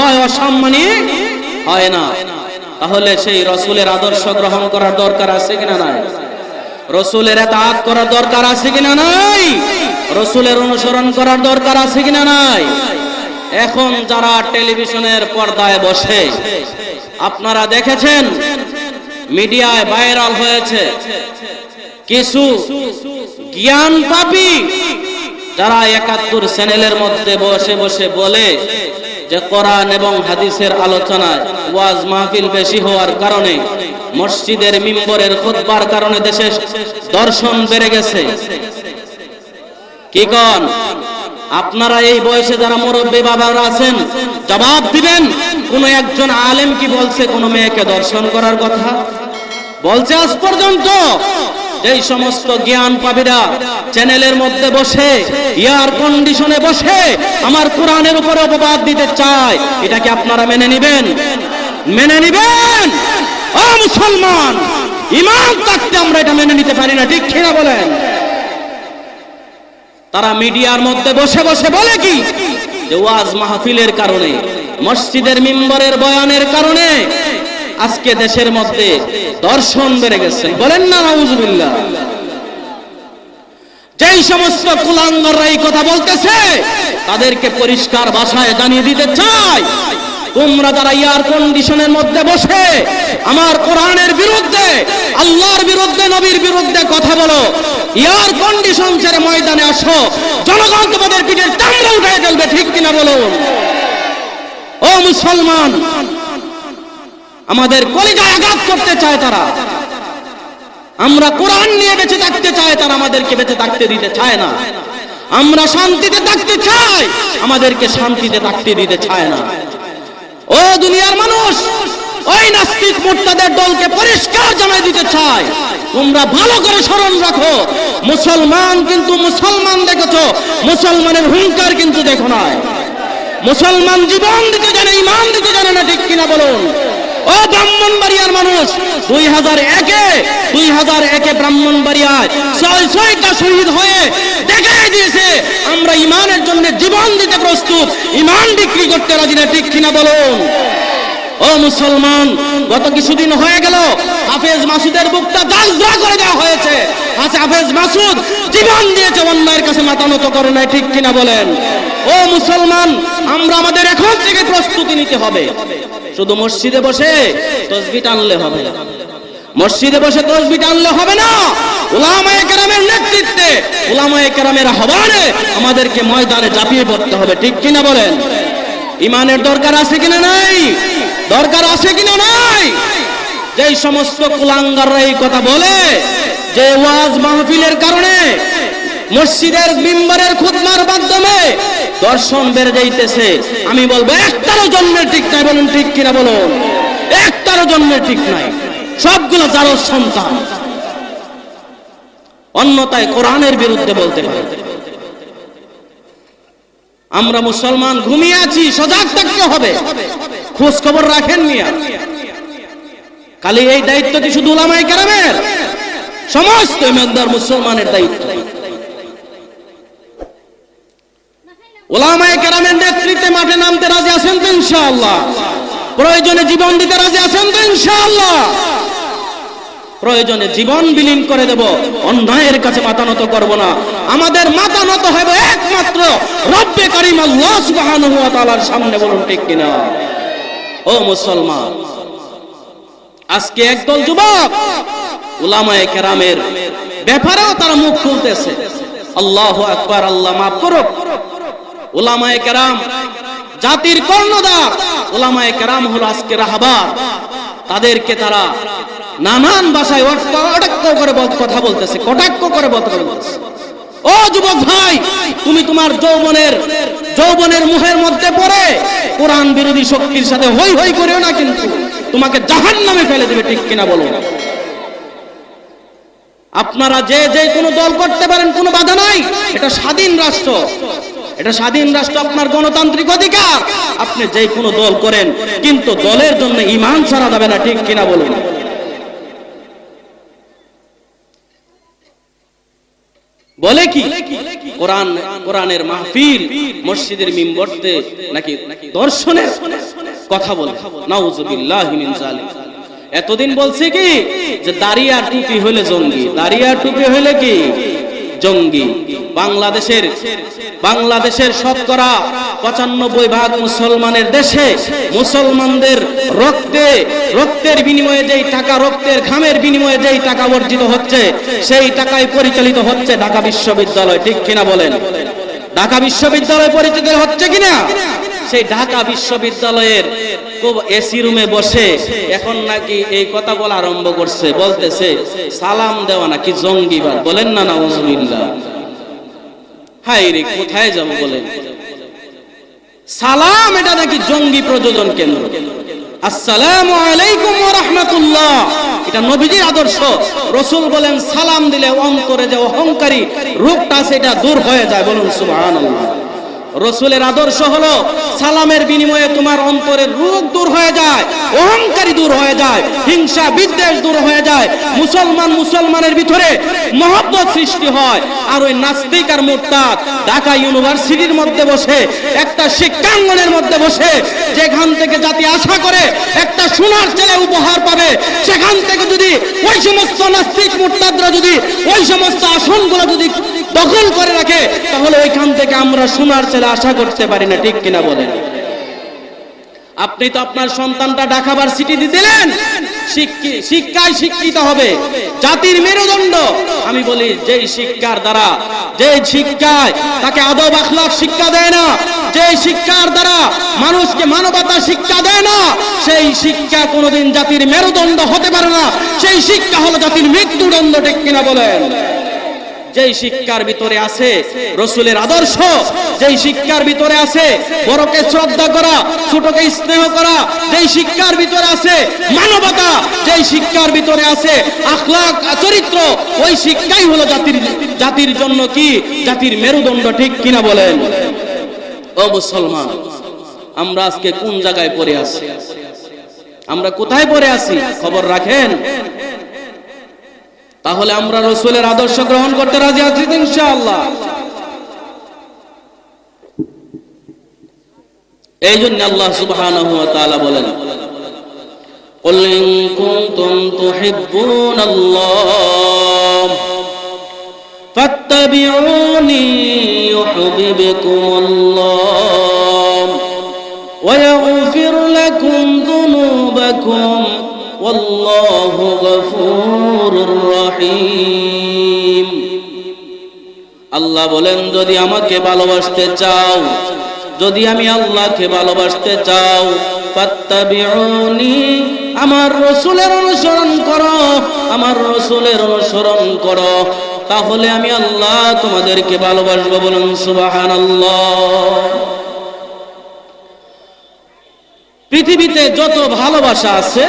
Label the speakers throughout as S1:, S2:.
S1: হয় অসম্মানী? হয় না। তাহলে সেই রসুলের আদর্শ গ্রহণ করার দরকার আছে কিনা নাই? রসুলের এতাত করার দরকার আছে কিনা নাই? রসুলের অনুসরণ করার দরকার আছে কিনা নাই? এখন যারা টেলিভিশনের পর্দায় বসে, আপনারা দেখেছেন? মিডিয়ায় ভাইরাল হয়েছে। কিছু জ্ঞান পাপি যারা একাত্তর চ্যানেলের মধ্যে বসে বসে বলে যে কোরআন এবং হাদিসের আলোচনায় ওয়াজ মাহফিল বেশি হওয়ার কারণে মসজিদের মিম্বরের খুতবার কারণে দেশে দর্শন বেড়ে গেছে। কি কন? আপনারা এই বয়সে যারা মুরব্বী বাবারা আছেন, জবাব দিবেন, কোন একজন আলেম কি বলছে, কোন মেয়েকে দর্শন করার কথা? বলছে আজ পর্যন্ত। যেই সমস্ত জ্ঞান পাবিরা চ্যানেলের মধ্যে বসে এয়ার কন্ডিশনে বসে আমার কোরআনের উপরে অপবাদ দিতে চায়। এটা কি আপনারা মেনে নিবেন? মেনে নিবেন? ও মুসলমান, ইমান থাকতে আমরা এটা মেনে নিতে পারি না, ঠিক কিনা বলেন? তারা মিডিয়ার মধ্যে বসে বসে বলে কি? যে ওয়াজ মাহফিলের কারণে, মসজিদের মিম্বরের বয়ানের কারণে আজকে দেশের মধ্যে দর্শন বেড়ে গেছে। বলেন না, নাউজুবিল্লাহ। যেই সমস্ত কুলাঙ্গররা এই কথা বলতেছে, তাদেরকে পরিষ্কার ভাষায় জানিয়ে দিতে চাই। তোমরা যারা এয়ার কন্ডিশনের মধ্যে বসে আমার কোরআনের বিরুদ্ধে, আল্লাহর বিরুদ্ধে, নবীর বিরুদ্ধে কথা বলো এয়ার কন্ডিশন ছেড়ে ময়দানে আসো, জনগণ তোমাদের পিঠের চামড়া উঠে ফেলবে, ঠিক কিনা বলুন? ও মুসলমান আমাদের কলিজায় আঘাত করতে চায় তারা। আমরা কোরআন নিয়ে বেঁচে থাকতে চায়, তারা আমাদেরকে বেঁচে থাকতে দিতে চায় না। আমরা শান্তিতে থাকতে চাই, আমাদেরকে শান্তিতে থাকতে দিতে চায় না। ও দুনিয়ার মানুষ, ওই নাস্তিক মোর্তাদের দলকে পরিষ্কার জানাই দিতে চাই তোমরা ভালো করে স্মরণ রাখো, মুসলমান কিন্তু মুসলমান দেখেছ, মুসলমানের হুঙ্কার কিন্তু দেখো নাই। মুসলমান জীবন দিতে জানে, ইমান দিতে জানে না, ঠিক কিনা বলুন? ও ব্রাহ্মণবাড়িয়ার মানুষ, দুই হাজার একে, দুই হাজার একে ব্রাহ্মণবাড়িয়ায় ছয় ছয়টা শহীদ হয়ে দেখাই দিয়েছে। আমরা ইমানের জন্য জীবন দিতে প্রস্তুত, ইমান বিক্রি করতে রাজি না, ঠিক কিনা বলুন? ও মুসলমান, গত কিছুদিন হয়ে গেল, হাফেজ মাসুদের বুকটা দাসদা করে দেওয়া হয়েছে। আচ্ছা হাফেজ মাসুদ, জীবন দিয়েছে অন্যায়ের কাছে, মাথা নত করে নাই, ঠিক কিনা বলেন? ও মুসলমান, আমরা আমাদের এখন থেকে প্রস্তুতি নিতে হবে। শুধু মসজিদে বসে তসবি টানলে হবে না। মসজিদে বসে তসবি টানলে হবে না। ওলামায়ে কেরামের নেতৃত্বে ওলামায়ে কেরামের আহ্বানে আমাদেরকে ময়দানে ঝাঁপিয়ে পড়তে হবে, ঠিক কিনা বলেন? ইমানের দরকার আছে কিনা নাই? দরকার আছে কিনা নাই? যেই সমস্ত কুলাঙ্গাররা এই কথা বলে, যে ওয়াজ মাহফিলের কারণে মসজিদের মিম্বারের খুদমার মাধ্যমে দর্শন বেড়ে যাইতেছে। আমি বলব, একটারও জন্মের ঠিক নাই, বলুন ঠিক কিনা বলুন? একটারও জন্মের ঠিক নাই। সবগুলো যারও সন্তান। অন্যতায় কোরআনের বিরুদ্ধে বলতে পারে। আমরা মুসলমান, ঘুমিয়ে আছি, সজাগ থাকতে হবে। খোঁজ খবর রাখেন খালি এই দায়িত্ব কি শুধু উলামায়ে কেরামের? সমস্ত ইমানদার মুসলমানের দায়িত্ব। ওলামায়ে কেরামের নেতৃত্বে মাঠে নামতে রাজি আছেন তো ইনশাআল্লাহ। প্রয়োজনে জীবন দিতে রাজি আছেন তো ইনশাআল্লাহ। প্রয়োজনে জীবন বিলীন করে দেব, অন্যায়ের কাছে মাথা নত করব না। আমাদের মাথা নত হবে একমাত্র রব্বে করিম আল্লাহ সুবহানাহু ওয়া তাআলার সামনে বলুন ঠিক কিনা। ও মুসলমান, আজকে একদল যুবক উলামায়ে কেরামের ব্যাপারেও তারা মুখ খুলতেছে। আল্লাহ আকবার, আল্লাহ মাফ করুক। উলামায়ে কেরাম, জাতির কর্ণধার, উলামায়ে কেরাম হলো আজকে রাহাবার। তাদেরকে তারা নানান ভাষায় অটক্ক করে কথা বলতেছে, কটাক্ষ করে কথা বলতেছে। ও যুবক ভাই, তুমি তোমার যৌবনের যৌবনের মুহের মধ্যে পড়ে কোরআন বিরোধী শক্তির সাথে হই হই করেও না কিন্তু তোমাকে জাহান নামে ফেলে দেবে, ঠিক কিনা বলো? আপনারা যে যে কোনো দল করতে পারেন, কোনো বাধা নাই। এটা স্বাধীন রাষ্ট্র। এটা স্বাধীন রাষ্ট্র আপনার গণতান্ত্রিক অধিকার। আপনি যে কোনো দল করেন, কিন্তু দলের জন্য ইমান ছাড়া যাবে না, ঠিক কিনা বলুন? বলে কি? কোরআন, কোরআনের মাহফিল মসজিদের মিম্বরতে নাকি দর্শনের কথা বলে? নাউজুবিল্লাহ মিন জালিম এতদিন বলছে কি যে দাড়ি আর টুপি হলে জঙ্গি, দাড়ি আর টুপি হলে কি? জঙ্গি। বাংলাদেশের বাংলাদেশের শতকরা পঁচানব্বই ভাগ মুসলমানের দেশে মুসলমানদের রক্তে, রক্তের বিনিময়ে যেই টাকা, রক্তের ঘামের বিনিময়ে যেই টাকা অর্জিত হচ্ছে, সেই টাকায় পরিচালিত হচ্ছে ঢাকা বিশ্ববিদ্যালয়। ঠিক কিনা বলেন? ঢাকা বিশ্ববিদ্যালয় পরিচিত হচ্ছে কিনা? সেই ঢাকা বিশ্ববিদ্যালয়ের এসি রুমে বসে এখন নাকি এই কথা বলা আরম্ভ করছে, বলতেছে, সালাম দেওয়া নাকি জঙ্গিবাদ। বলেন না না হাই রে, কোথায় যাব বলেন? সালাম, এটা নাকি জঙ্গি প্রযোজন কেন্দ্র? আসসালামু আলাইকুম ওয়া রাহমাতুল্লাহ। এটা নবীজির আদর্শ। রসুল বলেন, সালাম দিলে অন্তরে যে অহংকারী রূপটা, সেটা দূর হয়ে যায়, বলুন সুবহানাল্লাহ। রসুলের আদর্শ হলো, সালামের বিনিময়ে তোমার অন্তরের রোগ দূর হয়ে যায়, অহংকারী দূর হয়ে যায়, হিংসা, বিদ্বেষ দূর হয়ে যায়। মুসলমান মুসলমানের ভিতরে মহব্বত সৃষ্টি হয়। আর ওই নাস্তিক আর মোরতাদ ঢাকা ইউনিভার্সিটির মধ্যে বসে, একটা শিক্ষাঙ্গনের মধ্যে বসে, যেখান থেকে জাতি আশা করে, একটা সোনার ছেলে উপহার পাবে। সেখান থেকে যদি ওই সমস্ত নাস্তিক মোরতাদরা যদি, ওই সমস্ত আসনগুলো যদি দখল করে রাখে, তাহলে ওইখান থেকে আমরা সোনার ছেলে আশা করতে পারি না, ঠিক কিনা বলেন? আপনি তো আপনার সন্তানটা ঢাকা ভার্সিটি দিলেন শিক্ষি- শিক্ষায় শিক্ষিত হবে, জাতির মেরুদণ্ড। আমি বলি, যেই শিক্ষার দ্বারা যে শিক্ষায় তাকে আদব আখলাক শিক্ষা দেয় না যে শিক্ষার দ্বারা মানুষকে মানবতা শিক্ষা দেয় না, সেই শিক্ষা কোনোদিন জাতির মেরুদণ্ড হতে পারে না। সেই শিক্ষা হলো জাতির মৃত্যুদণ্ড, ঠিক কিনা বলেন? যেই শিক্ষার ভিতরে আছে রসুলের আদর্শ, যেই শিক্ষার ভিতরে আছে বড়কে শ্রদ্ধা করা, ছোটকে স্নেহ করা, যেই শিক্ষার ভিতরে আছে মানবতা, যেই শিক্ষার ভিতরে আছে আখলাক চরিত্র, ওই শিক্ষাই হলো জাতির জাতির জন্য কি? জাতির মেরুদণ্ড ঠিক কিনা বলেন? ও মুসলমান, আমরা আজকে কোন জায়গায় পড়ে আছি? আমরা কোথায় পড়ে আছি? খবর রাখেন? তাহলে আমরা রসুলের আদর্শ গ্রহণ করতে রাজি আছি তো ইনশাআল্লাহ এই জন্য আল্লাহ সুবহানাহু ওয়া তাআলা বলেন قل إن كنتم تحبون الله فاتبعوني يحببكم الله ويغفر لكم ذنوبكم والله غفور আল্লাহ বলেন, যদি আমাকে ভালোবাসতে চাও, যদি আমি আল্লাহকে ভালোবাসতে চাও আমার রসুলের অনুসরণ করো, আমার রসুলের অনুসরণ করো, তাহলে আমি আল্লাহ তোমাদেরকে ভালোবাসবো বলুন সুবাহান পৃথিবীতে যত ভালোবাসা আছে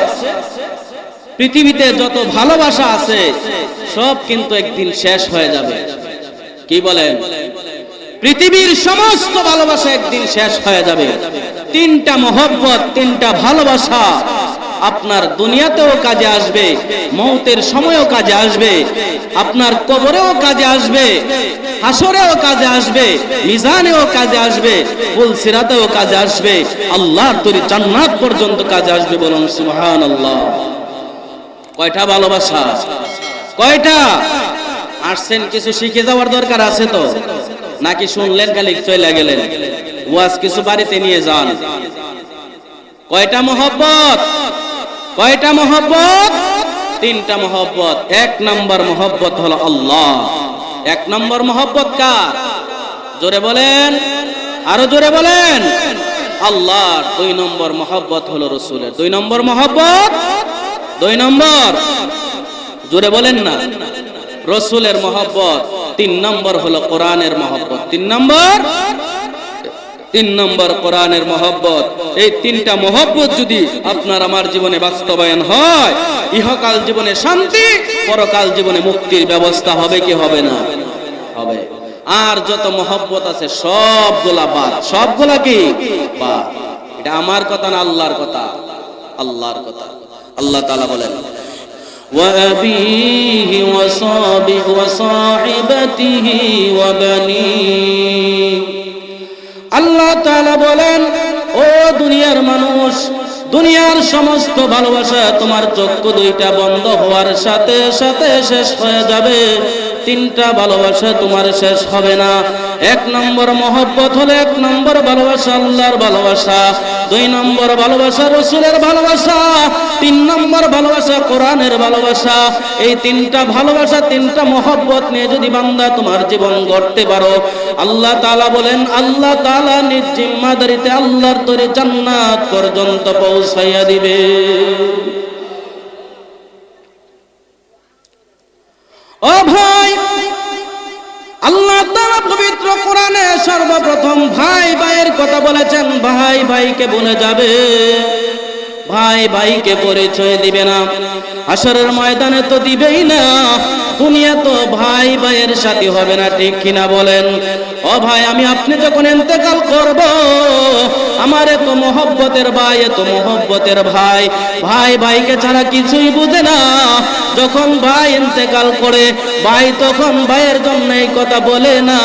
S1: পৃথিবীতে যত ভালোবাসা আছে, সব কিন্তু একদিন শেষ হয়ে যাবে। কি বলেন? পৃথিবীর সমস্ত ভালোবাসা একদিন শেষ হয়ে যাবে। তিনটা মহব্বত, তিনটা ভালোবাসা আপনার দুনিয়াতেও কাজে আসবে, মৌতের সময়ও কাজে আসবে, আপনার কবরেও কাজে আসবে, হাসরেও কাজে আসবে, মিজানেও কাজে আসবে, ফুলসিরাতেও কাজে আসবে, আল্লাহর তৈরি জান্নাত পর্যন্ত কাজে আসবে বলুন সুবহানাল্লাহ। কয়টা ভালোবাসা? কয়টা? আসছেন কিছু শিখে যাওয়ার দরকার আছে তো? নাকি শুনলেন খালি চলে গেলেন? ওয়াজ কিছু বাড়িতে নিয়ে যান। কয়টা মহব্বত? কয়টা মহব্বত? তিনটা মহব্বত। এক নম্বর মহব্বত হলো আল্লাহ। এক নম্বর মহব্বত কার? জোরে বলেন। আরও জোরে বলেন। আল্লাহর দুই নম্বর মহব্বত হলো রসুলের। দুই নম্বর মহব্বত? দুই নম্বর। জোরে বলেন না। রসুলের মহব্বত তিন নম্বর হলো কোরআনের মহব্বত। তিন নম্বর? তিন নম্বর কোরআনের মহব্বত। এই তিনটা মহব্বত যদি আপনার আমার জীবনে বাস্তবায়ন হয়, ইহকাল জীবনে শান্তি, পরকাল জীবনে মুক্তির ব্যবস্থা হবে কি হবে না? হবে। আর যত মহব্বত আছে, সবগুলা বাদ। সবগুলা কি? বাদ। এটা আমার কথা না, আল্লাহর কথা? আল্লাহর কথা। আল্লাহ তাআলা বলেন وأبيه وصابه وصاحبته وبنيه আল্লাহ তাআলা বলেন ও দুনিয়ার মানুষ দুনিয়ার সমস্ত ভালোবাসা তোমার চক্ষু দুইটা বন্ধ হওয়ার সাথে সাথে শেষ হয়ে যাবে তিনটা ভালোবাসা তোমার শেষ হবে না এক নম্বর মহব্বত হলে এক নম্বর ভালোবাসা, আল্লাহর ভালোবাসা। দুই নম্বর ভালোবাসা, রসুলের ভালোবাসা। তিন নম্বর ভালোবাসা, কোরআনের ভালোবাসা। এই তিনটা ভালোবাসা, তিনটা মহব্বত নিয়ে যদি বান্দা তোমার জীবন গড়তে পারো, আল্লাহ তালা বলেন, আল্লাহ তালা নিজ জিম্মাদারিতে আল্লাহর তৈরি জান্নাত পর্যন্ত পৌঁছাইয়া দিবে। ও ভাই আল্লাহ তাআলা পবিত্র কোরআনে সর্বপ্রথম ভাই ভাইয়ের কথা বলেছেন, ভাই ভাইকে বলে যাবে। ভাই ভাইকে পরিচয় দিবে না। আসরের ময়দানে তো দিবেই না। দুনিয়া তো ভাই ভাইয়ের সাথে হবে না, ঠিক কিনা বলেন? ও ভাই, আমি আপনি যখন ইন্তেকাল করব, আমার এত মহব্বতের ভাই, এত মহব্বতের ভাই ভাই ভাইকে ছাড়া কিছুই বুঝে না। যখন ভাই ইন্তেকাল করে, ভাই তখন ভাইয়ের জন্য এই কথা বলে না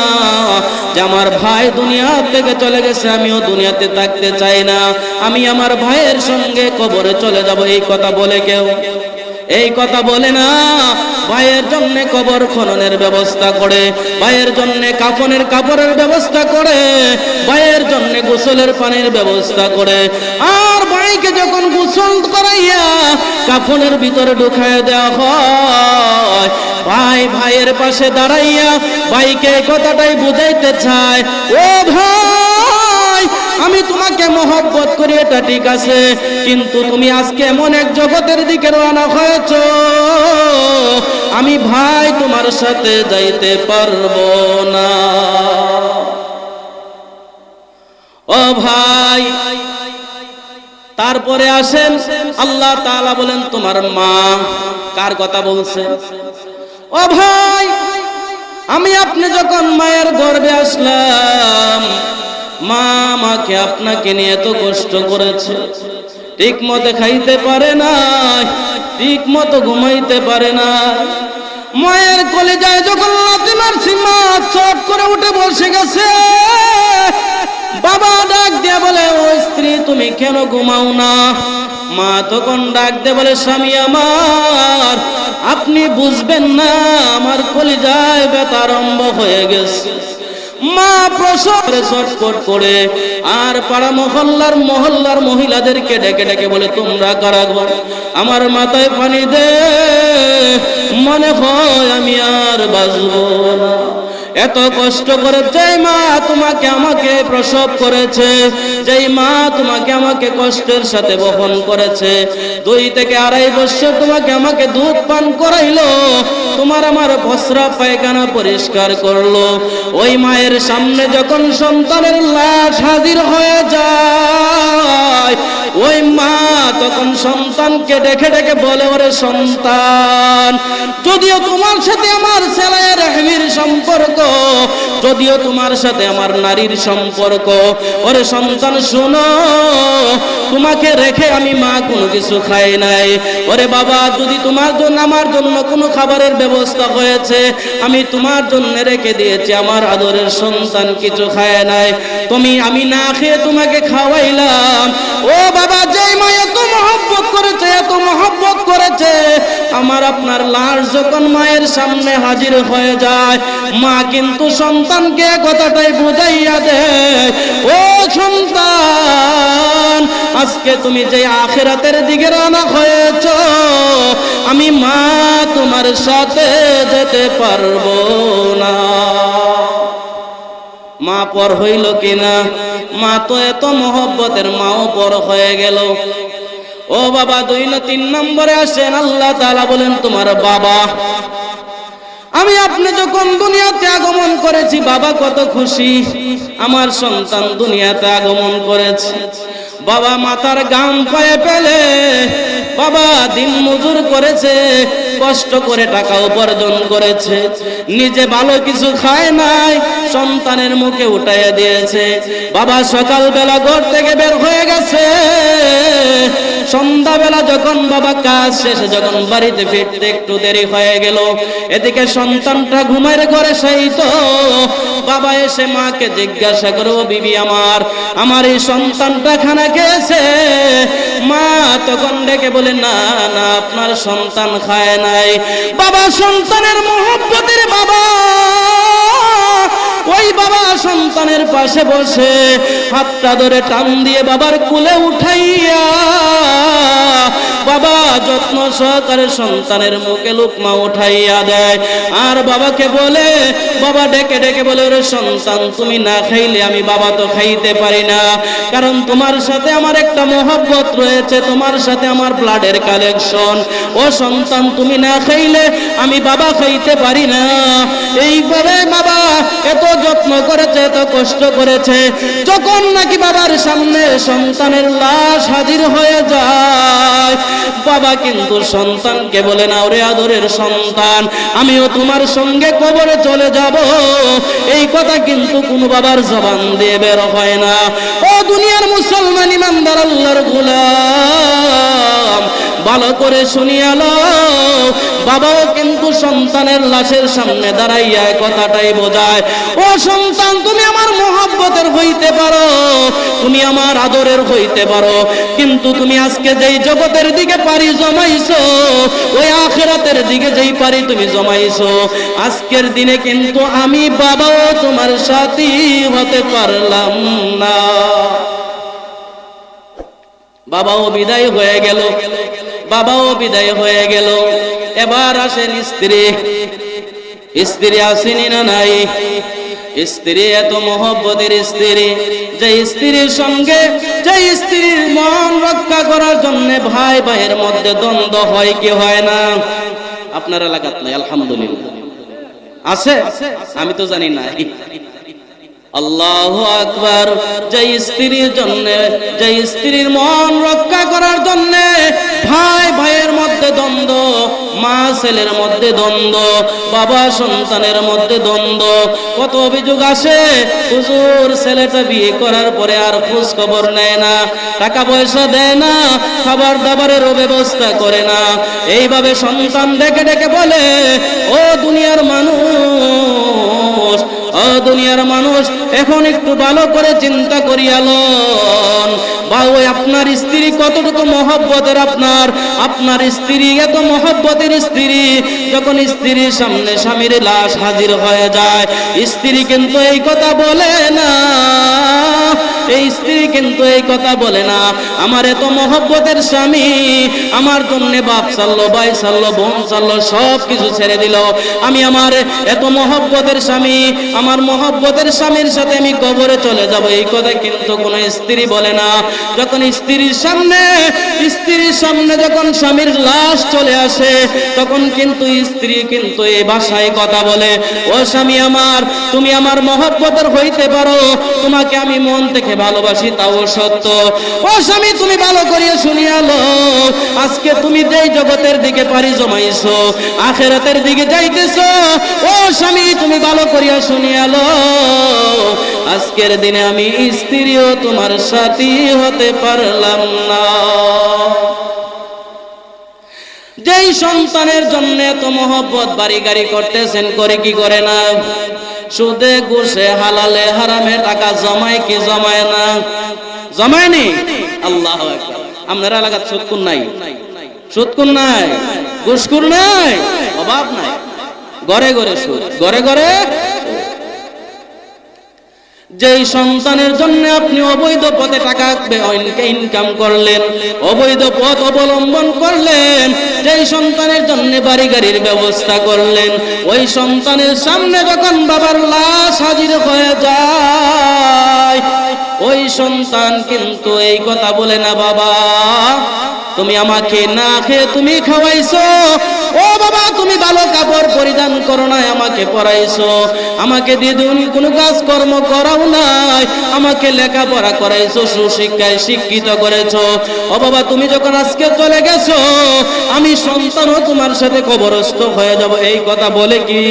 S1: যে আমার ভাই দুনিয়া থেকে চলে গেছে, আমিও দুনিয়াতে থাকতে চাই না। আমি আমার ভাইয়ের সঙ্গে কবরে চলে যাব, এই কথা বলে কেউ? এই কথা বলে না। ভাইয়ের জন্য কবর খননের ব্যবস্থা করে, ভাইয়ের জন্য কাফনের কাপড়ের ব্যবস্থা করে, ভাইয়ের জন্য গোসলের পানির ব্যবস্থা করে। আর ভাইকে যখন গোসল করাইয়া কাফনের ভিতরে ঢুকায় দেওয়া হয়, ভাই ভাইয়ের পাশে দাঁড়াইয়া ভাইকে কথাটাই বুঝাইতে চায়, ও ভাই, আমি তোমাকে মহব্বত করি, এটা ঠিক আছে, কিন্তু তুমি আজকে এমন এক জগতের দিকে রওনা হয়েছ, আমি ভাই তোমার সাথে যাইতে পারব না। ও ভাই তারপরে আসেন, আল্লাহ তাআলা বলেন, তোমার মা কার কথা বলছে? ও ভাই, আমি আপনি যখন মায়ের গর্ভে আসলাম, মা আমাকে আপনাকে নিয়ে এত কষ্ট করেছে। ঠিক মতো খাইতে পারে না ঠিক মতো ঘুমাইতে পারে না। মায়ের কোলে যায় যখন লাথি মারছি, মা চট করে উঠে বসে গেছে। বাবা ডাক দিয়ে বলে, ও স্ত্রী, তুমি কেন ঘুমাও না? মা তখন ডাক দিয়ে বলে, স্বামী আমার, আপনি বুঝবেন না, আমার কলিজায় ব্যথা আরম্ভ হয়ে গেছে। মা প্রসবে ছটফট করে, আর পাড়া মহল্লার মহল্লার মহিলাদেরকে ডেকে ডেকে বলে, তোমরা কারা গো আমার মাথায় পানি দে, মনে হয় আমি আর বাঁচবো না। এত কষ্ট করে যেই মা তোমাকে আমাকে প্রসব করেছে, যেই মা তোমাকে আমাকে কষ্টের সাথে বহন করেছে, দুই থেকে আড়াই বছর তোমাকে আমাকে দুধ পান করাইলো, তোমার আমার বসরা পায়খানা পরিষ্কার করল। ওই মায়ের সামনে যখন সন্তানের লাশ হাজির হয়ে যায় ওই মা তখন সন্তানকে ডেকে ডেকে বলে, ওরে সন্তান, যদিও তোমার সাথে আমার ছেলের রহমির সম্পর্ক, যদিও তোমার সাথে আমার নারীর সম্পর্ক, ওরে সন্তান, শোনো, তোমাকে রেখে আমি মা কোনো কিছু খাই নাই। ওরে বাবা, যদি তোমার জন্য, আমার জন্য কোনো খাবারের ব্যবস্থা হয়েছে, আমি তোমার জন্য রেখে দিয়েছি, আমার আদরের সন্তান কিছু খায় নাই। তুমি, আমি না খেয়ে তোমাকে খাওয়াইলাম। ও বাবা যেই মা এত মহব্বত করেছে, এত মহব্বত করেছে, আমার আপনার লাশ যখন মায়ের সামনে হাজির হয়ে যায়, মা কিন্তু সন্তানকে কথাটাই বুঝাইয়া দেয়, ও সন্তান, আজকে তুমি যে আখেরাতের দিকে রানা হয়েছ, আমি মা তোমার সাথে যেতে পারব না। মা পর হইল কিনা? মা তো এত মহব্বতের মাও পর হয়ে গেল। ও বাবা, দুই না তিন নম্বরে আসেন, আল্লাহ তাআলা বলেন, তোমার বাবা, আমি আপনি যখন দুনিয়াতে আগমন করেছি, বাবা কত খুশি। আমার সন্তান দুনিয়াতে আগমন করেছে। বাবা মাথার গাম পায়ে পেলে বাবা দিন মজুর করেছে, কষ্ট করে টাকা উপার্জন করেছে, নিজে ভালো কিছু খায় নাই, সন্তানের মুখে উঠাইয়া দিয়েছে। বাবা সকালবেলা ঘর থেকে বের হয়ে গেছে। সন্ধ্যাবেলা যখন বাবা কাজ শেষে, যখন বাড়িতে ফিরতে একটু দেরি হয়ে গেল, এদিকে সন্তানটা ঘুমের ঘরে সেই তো। বাবা এসে মাকে জিজ্ঞাসা করব বিবি আমার আমার এই সন্তানটা খানা খেয়েছে মা তখন ডেকে বলে, না না, আপনার সন্তান খায় নাই। বাবা সন্তানের মহব্বতের বাবা ওই বাবা সন্তানের পাশে বসে হাতটা ধরে টান দিয়ে বাবার কুলে উঠাইয়া বাবা যত্ন সহকারে সন্তানের মুখে লুকমা উঠাইয়া দেয়। আর বাবাকে বলে, বাবা ডেকে ডেকে বলে, ওরে সন্তান, তুমি না খাইলে আমি বাবা তো খাইতে পারি না। কারণ তোমার সাথে আমার একটা মহব্বত রয়েছে, তোমার সাথে আমার ব্লাডের কালেকশন। ও সন্তান, তুমি না খাইলে আমি বাবা খাইতে পারি না। এইভাবে বাবা এত যত্ন করেছে, এত কষ্ট করেছে। যখন নাকি বাবার সামনে সন্তানের লাশ হাজির হয়ে যায় বাবা কিন্তু সন্তানকে বলে না ওরে আদরের সন্তান, আমিও তোমার সঙ্গে কবরে চলে যাব। এই কথা কিন্তু কোনো বাবার জবান দিয়ে বের হয় না। ও দুনিয়ার মুসলমান ইমানদার আল্লাহর গুলাম ভালো করে শুনিয়ালো বাবাও কিন্তু সন্তানের লাশের সামনে দাঁড়াইয়া কথাটাই বোঝায়। ও সন্তান, তুমি আমার মহাব্বতের হইতে পারো। তুমি আমার আদরের হইতে পারো। কিন্তু তুমি আজকে যেই জগতের দিকে পারি জমাইছো, ওই আখেরাতের দিকে যেই পারি তুমি জমাইছো, আজকের দিনে কিন্তু আমি বাবাও তোমার সাথী হতে পারলাম না। বাবাও বিদায় হয়ে গেল। বাবাও বিদায় হয়ে গেল। এবার আসেন স্ত্রী। স্ত্রী আসেনি না নাই? স্ত্রী এত মহব্বতের স্ত্রী। যে স্ত্রীর সঙ্গে, যে স্ত্রীর মন রক্ষা করার জন্য ভাই ভাইয়ের মধ্যে দ্বন্দ্ব হয় কি হয় না? আপনার এলাকাত নাই, আলহামদুলিল্লাহ। আছে? আমি তো জানি না আল্লাহ আকবার। যে স্ত্রীর জন্য, যে স্ত্রীর মন রক্ষা করার জন্য ভাই ভাইয়ের মধ্যে দ্বন্দ্ব, মা ছেলের মধ্যে দ্বন্দ্ব, বাবা সন্তানের মধ্যে দ্বন্দ্ব। কত অভিযোগ আসে, হুজুর ছেলেটা বিয়ে করার পরে আর খোঁজ খবর নেয় না টাকা পয়সা দেয় না খাবার দাবারেরও ব্যবস্থা করে না। এইভাবে সন্তান ডেকে ডেকে বলে, ও দুনিয়ার মানুষ দুনিয়ার মানুষ এখন একটু ভালো করে চিন্তা করিয়াল বা আপনার স্ত্রী কতটুকু মহব্বতের আপনার? আপনার স্ত্রী এত মহব্বতের স্ত্রী, যখন স্ত্রীর সামনে স্বামীর লাশ হাজির হয়ে যায়, স্ত্রী কিন্তু এই কথা বলে না। এই স্ত্রী কিন্তু এই কথা বলে না। আমার এত মহব্বতের স্বামী, আমার জন্য বাপ চাললো, ভাই চাললো, বোন চাললো, সব কিছু ছেড়ে দিল। আমি আমার এত মহব্বতের স্বামী, আমার মহব্বতের স্বামীর সাথে আমি কবরে চলে যাব। এই কথা কিন্তু কোনো স্ত্রী বলে না। যখন স্ত্রীর সামনে স্ত্রীর সামনে যখন স্বামীর লাশ চলে আসে, তখন কিন্তু স্ত্রী কিন্তু এই ভাষায় কথা বলে, ও স্বামী আমার, তুমি আমার মহব্বতের হইতে পারো। তোমাকে আমি মন থেকে ভালোবাসি, তাও সত্য। ও স্বামী, তুমি ভালো করিয়া শুনিয়ালো। আজকে তুমি যেই জগতের দিকে পারি জমাইছো, আখেরাতের দিকে যাইতেছো, ও স্বামী, তুমি ভালো করিয়া শুনিয়ালো। আজকের দিনে আমি স্ত্রীও তোমার সাথী হতে পারলাম না। যেই সন্তানের জন্য এত মহব্বত, বাড়ি গাড়ি করতেছেন, করে কি করে না? সুদে ঘুষে হালালে হারামে টাকা জমায় কি জমায় না? জমায় নি আল্লাহ আপনার এলাকার সুৎকুন নাই? সুৎকুন নাই? ঘুষকুর নাই? অভাব নাই? ঘরে ঘরে সুদ। ঘরে ঘরে যেই সন্তানের জন্য আপনি অবৈধ পথে টাকা ইনকাম করলেন, অবৈধ পথ অবলম্বন করলেন, যেই সন্তানের জন্য বাড়ি গাড়ির ব্যবস্থা করলেন, ওই সন্তানের সামনে যখন বাবার লাশ হাজির হয়ে যায়, ওই সন্তান কিন্তু এই কথা বলে না, বাবা, তুমি আমাকে না খেয়ে তুমি খাওয়াইছো। ও বাবা, তুমি ভালো কাপড় পরিধান করো নাই আমাকে পড়াইছো। আমাকে দিদুন কোনো কাজ কর্ম করাও নাই। আমাকে লেখাপড়া করাইছো, সুশিক্ষায় শিক্ষিত করেছ। ও বাবা, তুমি যখন আজকে চলে গেছো, আমি সন্তানও তোমার সাথে কবরস্থ হয়ে যাব। এই কথা বলে কি?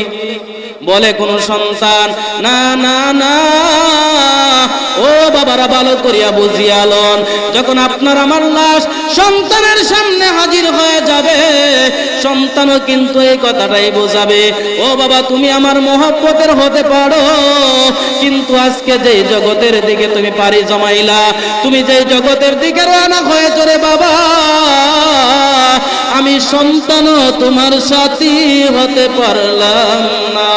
S1: বলে কোন সন্তান? না না না। ও বাবারা, ভালো করিয়া বুঝিয়ালন যখন আপনার আমার লাশ সন্তানের সামনে হাজির হয়ে যাবে, সন্তানও কিন্তু এই কথাটাই বোঝাবে, ও বাবা, তুমি আমার মহব্বতের হতে পারো, কিন্তু আজকে যেই জগতের দিকে তুমি পারি জমাইলা, তুমি যেই জগতের দিকে রানা হয়ে চলে বাবা, আমি সন্তানও তোমার সাথী হতে পারলাম না।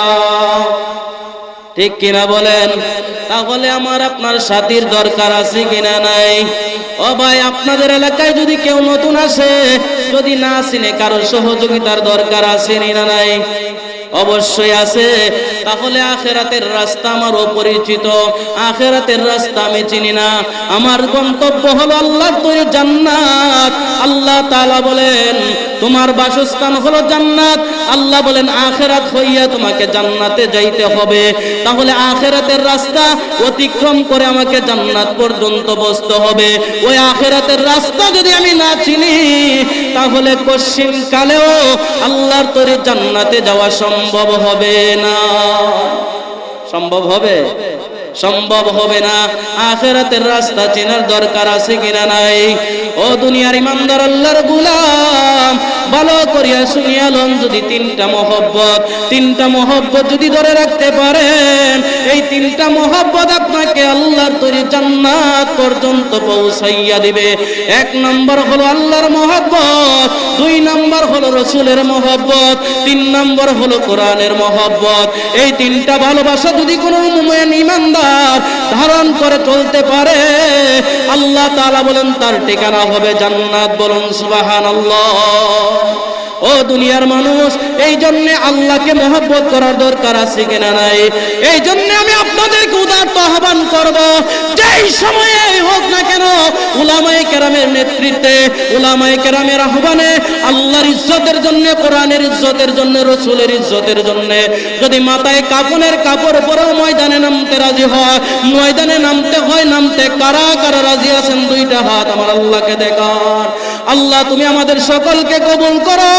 S1: ঠিক কিনা বলেন? তাহলে আমার আপনার সাথীর দরকার আছে কিনা নাই? ও ভাই, আপনাদের এলাকায় যদি কেউ নতুন আসে, যদি না আসেনে কারও সহযোগিতার দরকার আছে না নাই? অবশ্যই আছে। তাহলে আখেরাতের রাস্তা আমার অপরিচিত আখেরাতের রাস্তা আমি চিনি না। আমার গন্তব্য হলো আল্লাহ তৈরি জান্নাত। আল্লাহ তাআলা বলেন, তোমার বাসস্থান হলো জান্নাত। আল্লাহ বলেন, আখেরাত হইয়া তোমাকে জান্নাতে যাইতে হবে। তাহলে আখেরাতের রাস্তা অতিক্রম করে আমাকে জান্নাত পর্যন্ত বসতে হবে। ওই আখেরাতের রাস্তা যদি আমি না চিনি তাহলে কশ্চিন কালেও আল্লাহর তরে জান্নাতে যাওয়া সম্ভব হবে না। সম্ভব হবে? সম্ভব হবে না। আখেরাতের রাস্তা চেনার দরকার আছে কিনা নাই? ও দুনিয়ার ইমানদার আল্লাহর গুলাম ভালো করিয়া শুনিয়ালন যদি তিনটা মহব্বত তিনটা মহব্বত যদি ধরে রাখতে পারেন, এই তিনটা মহব্বত আপনাকে আল্লাহর তৈরি জান্নাত পর্যন্ত পৌঁছাইয়া দিবে। এক নম্বর হলো আল্লাহর মহব্বত, দুই নম্বর হলো রসুলের মহব্বত, তিন নম্বর হলো কোরআনের মহব্বত। এই তিনটা ভালোবাসা যদি কোনো ইমানদার ধারণ করে চলতে পারে, আল্লাহ তাআলা বলেন তার ঠিকানা হবে জান্নাত। বলুন সুবহানাল্লাহ। ও দুনিয়ার মানুষ, এই জন্য আল্লাহকে মহব্বত করার দরকার আছে কিনা নাই? এই জন্য আমি আপনাদেরকে উদার্ত আহ্বান করব, যেই সময়ে হোক না কেন, উলামায়ে কেরামের নেতৃত্বে, উলামায়ে কেরামের আহ্বানে, আল্লাহর ইজ্জতের জন্য, কোরআনের ইজ্জতের জন্য, রসুলের ইজ্জতের জন্য, যদি মাথায় কাপনের কাপড় পরেও ময়দানে নামতে রাজি হয়, ময়দানে নামতে হয়, নামতে কারা কারা রাজি আছেন, দুইটা হাত আমার আল্লাহকে দেখান। আল্লাহ তুমি আমাদের সকলকে কবুল করো।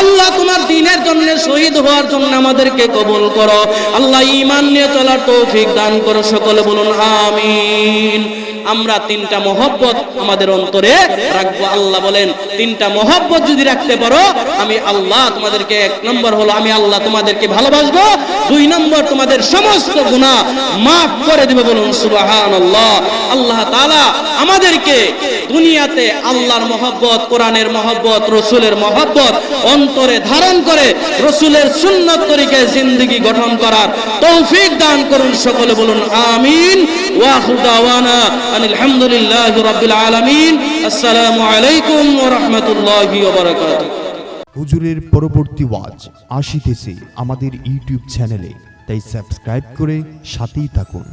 S1: আল্লাহ তোমার দিনের জন্য শহীদ হওয়ার জন্য আমাদেরকে কবুল করো। আল্লাহ ইমান নিয়ে চলার তৌফিক দান করো, সকলে বলুন আমিন। আমরা তিনটা মহব্বত আমাদের অন্তরে রাখব। আল্লাহ বলেন তিনটা মহব্বত যদি রাখতে পারো, আমি আল্লাহ তোমাদেরকে এক নম্বর হলো, আমি আল্লাহ তোমাদেরকে ভালোবাসবো। দুই নম্বর, তোমাদের সমস্ত গুনাহ মাফ করে দিবে বলুন সুবাহান আল্লাহ আল্লাহ তাআলা আমাদেরকে দুনিয়াতে আল্লাহর মহব্বত, কোরআনের মহব্বত, রসুলের মহব্বত অন্তরে ধারণ করে রসুলের সুন্নত তরিকায় জিন্দগি গঠন করার তৌফিক দান করুন সকলে বলুন, আমিন। ওয়াহু দাওয়ানা আলহামদুলিল্লাহ রাব্বিল আলামিন। আসসালামু আলাইকুম ওয়া রাহমাতুল্লাহি
S2: হুজুরের পরবর্তী ওয়াজ আসিতেছে আমাদের ইউটিউব চ্যানেলে তাই সাবস্ক্রাইব করে সাথেই থাকুন।